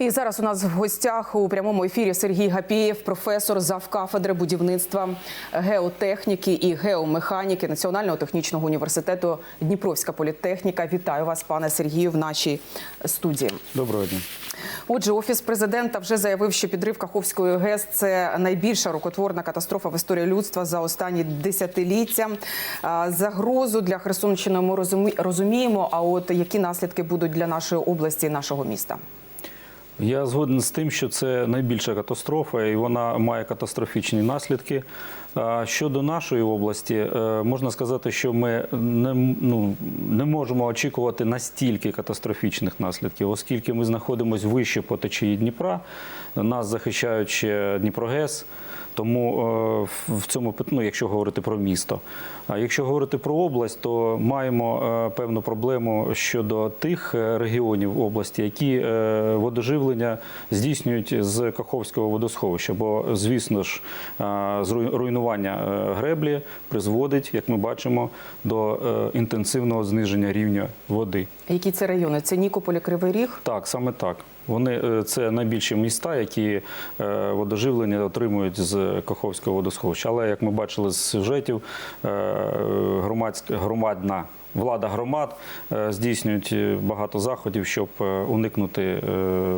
І зараз у нас в гостях у прямому ефірі Сергій Гапієв, професор завкафедри будівництва, геотехніки і геомеханіки Національного технічного університету Дніпровська політехніка. Вітаю вас, пане Сергію, в нашій студії. Доброго дня. Отже, офіс президента вже заявив, що підрив Каховської ГЕС це найбільша рукотворна катастрофа в історії людства за останні десятиліття. Загрозу для Херсонщини ми розумі- розуміємо. А от які наслідки будуть для нашої області і нашого міста? Я згоден з тим, що це найбільша катастрофа, і вона має катастрофічні наслідки. Щодо нашої області, е, можна сказати, що ми не, ну, не можемо очікувати настільки катастрофічних наслідків, оскільки ми знаходимося вище по течії Дніпра, нас захищають ще Дніпрогес. Тому е, в цьому ну, якщо говорити про місто. А якщо говорити про область, то маємо е, певну проблему щодо тих е, регіонів області, які водоживлення здійснюють з Каховського водосховища. Бо, звісно ж, руйнування греблі призводить, як ми бачимо, до інтенсивного зниження рівня води. Які це райони? Це Нікополь, Кривий Ріг. Так, саме так. Вони е, це найбільші міста, які е, водоживлення отримують з Каховського водосховища. Але як ми бачили з сюжетів, е, громадська громадна влада громад здійснюють багато заходів, щоб уникнути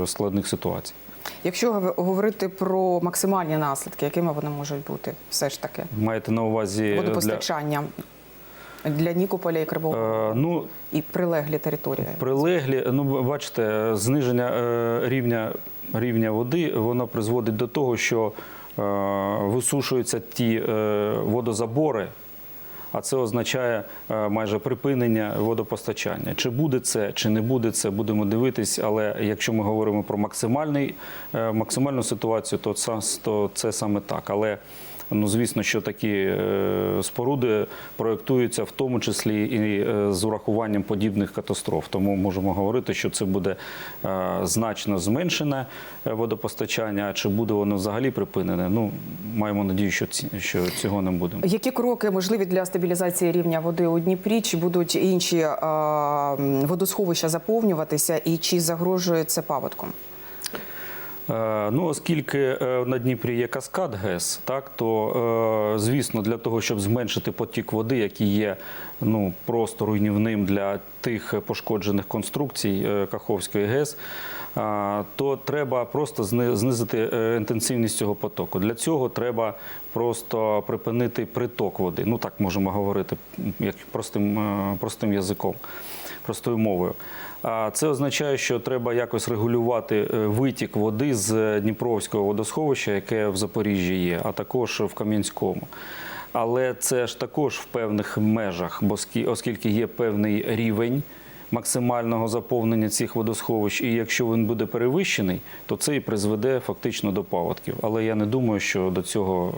складних ситуацій. Якщо гов- говорити про максимальні наслідки, якими вони можуть бути, все ж таки Маєте на увазі водопостачання для Нікополя і Кривого е, ну і прилеглі території. Прилеглі, ну бачите, зниження е, рівня, рівня води воно призводить до того, що е, висушуються ті е, водозабори, а це означає е, майже припинення водопостачання. Чи буде це, чи не буде це, будемо дивитись. Але якщо ми говоримо про максимальний, е, максимальну ситуацію, то це, то це саме так. Але Ну, звісно, що такі е, споруди проєктуються в тому числі і е, з урахуванням подібних катастроф. Тому можемо говорити, що це буде е, значно зменшене водопостачання. Чи буде воно взагалі припинене? Ну маємо надію, що ці, що цього не буде. Які кроки можливі для стабілізації рівня води у Дніпрі? Чи будуть інші водосховища заповнюватися, і чи загрожує це паводком? Е, Ну, оскільки е, на Дніпрі є каскад ГЕС, так то е, звісно, для того, щоб зменшити потік води, який є ну просто руйнівним для тих пошкоджених конструкцій Каховської ГЕС, то треба просто знизити інтенсивність цього потоку. Для цього треба просто припинити приток води. Ну так можемо говорити як простим, простим язиком, простою мовою. Це означає, що треба якось регулювати е, витік води з Дніпровського водосховища, яке в Запоріжжі є, а також в Кам'янському. Але це ж також в певних межах, оскільки є певний рівень максимального заповнення цих водосховищ, і якщо він буде перевищений, то це і призведе фактично до паводків. Але я не думаю, що до цього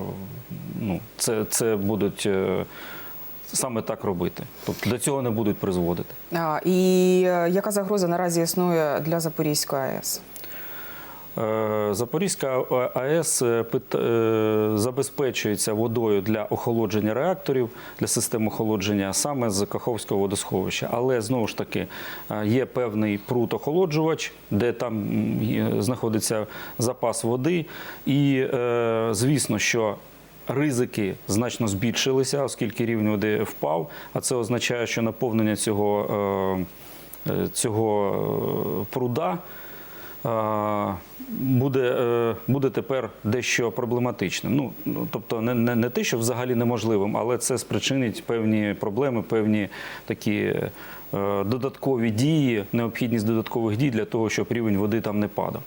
ну, це, це будуть е, саме так робити. Тобто до цього не будуть призводити. А, І е, яка загроза наразі існує для Запорізької АЕС? Е, Запорізька АЕС е, забезпечується водою для охолодження реакторів, для систем охолодження саме з Каховського водосховища. Але знову ж таки є певний прут-охолоджувач, де там знаходиться запас води. І звісно, що Ризики значно збільшилися, оскільки рівень води впав. А це означає, що наповнення цього, е, е, цього е, пруда буде, буде тепер дещо проблематичним. Ну, ну, тобто не, не, не те, що взагалі неможливим, але це спричинить певні проблеми, певні такі додаткові дії, необхідність додаткових дій для того, щоб рівень води там не падав.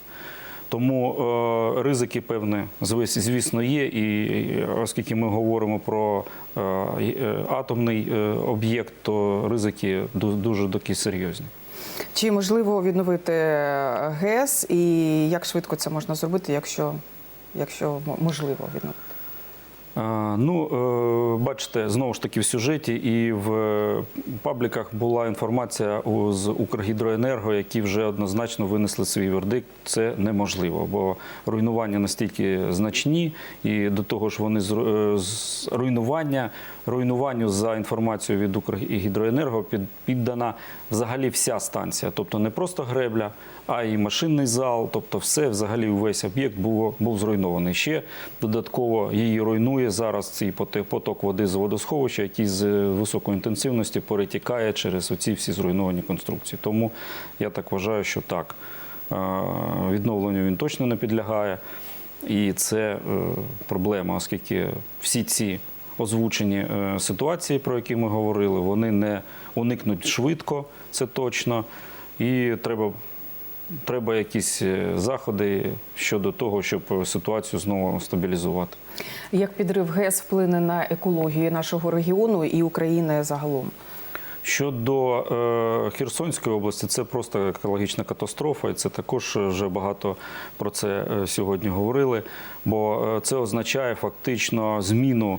Тому е, ризики, звис- звісно, є. І оскільки ми говоримо про е, е, атомний об'єкт, то ризики ду- дуже такі серйозні. Чи можливо відновити ГЕС, і як швидко це можна зробити, якщо, якщо можливо відновити? Ну, е, бачите, знову ж таки в сюжеті і в пабліках була інформація з Укргідроенерго, які вже однозначно винесли свій вердикт. Це неможливо, бо руйнування настільки значні, і до того ж вони е, з руйнування, руйнуванню за інформацією від Укргідроенерго піддана взагалі вся станція, тобто не просто гребля, а й машинний зал, тобто все взагалі увесь об'єкт був, був зруйнований. Ще додатково її руйнує зараз цей поток води з водосховища, який з е, високої інтенсивності перетікає через оці всі зруйновані конструкції. Тому я так вважаю, що так, відновленню він точно не підлягає. І це е, проблема, оскільки всі ці озвучені е, ситуації, про які ми говорили, вони не уникнуть швидко, це точно. І треба, треба якісь е, заходи щодо того, щоб ситуацію знову стабілізувати. Як підрив ГЕС вплине на екологію нашого регіону і України загалом? Щодо е, Херсонської області, це просто екологічна катастрофа, і це також вже багато про це е, сьогодні говорили. Бо е, це означає фактично зміну е,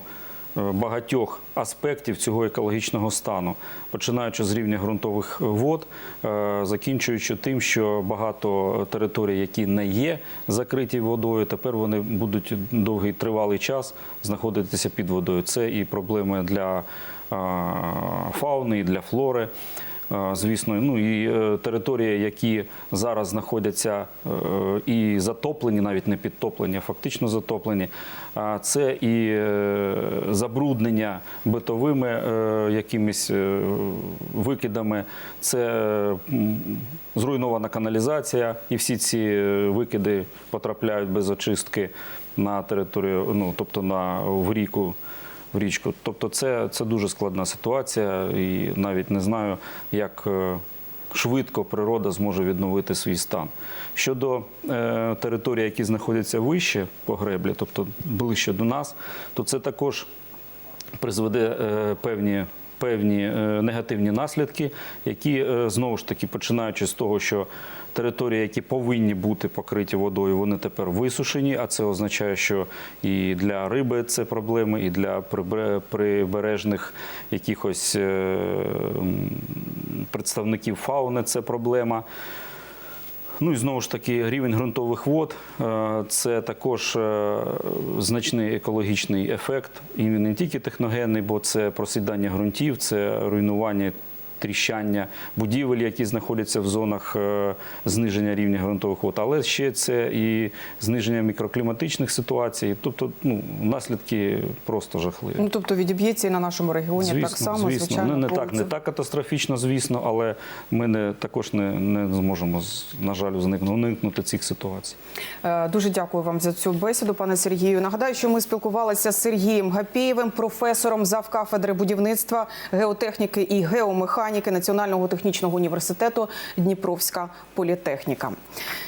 багатьох аспектів цього екологічного стану, починаючи з рівня ґрунтових вод, е, закінчуючи тим, що багато територій, які не є закриті водою, тепер вони будуть довгий тривалий час знаходитися під водою. Це і проблеми для фауни, і для флори. А, Звісно, ну і е, території, які зараз знаходяться е, і затоплені, навіть не підтоплені, а фактично затоплені. Це і е, забруднення битовими е, якимись е, викидами, це зруйнована каналізація, і всі ці е, викиди потрапляють без очистки на територію, ну тобто на в ріку в річку. Тобто, це, це дуже складна ситуація, і навіть не знаю, як е, швидко природа зможе відновити свій стан. Щодо е, територій, які знаходяться вище по греблі, тобто ближче до нас, то це також призведе е, певні. Певні е, негативні наслідки, які е, знову ж таки починаючи з того, що території, які повинні бути покриті водою, вони тепер висушені. А це означає, що і для риби це проблеми, і для прибере- прибережних якихось е, представників фауни це проблема. Ну і знову ж таки, рівень ґрунтових вод е, це також е, значний екологічний ефект. І не тільки техногенний, бо це просідання ґрунтів, це руйнування. Тріщання будівель, які знаходяться в зонах е, зниження рівня ґрунтових вод, але ще це і зниження мікрокліматичних ситуацій. Тобто, ну наслідки просто жахливі. Ну тобто відіб'ється і на нашому регіоні так само, звісно. звичайно. не, не так, не так катастрофічно, звісно, але ми не також не, не зможемо на жаль уникнути, цих ситуацій. Е, Дуже дякую вам за цю бесіду, пане Сергію. Нагадаю, що ми спілкувалися з Сергієм Гапєєвим, професором завкафедри будівництва, геотехніки і геомеханіки Національного технічного університету Дніпровська політехніка.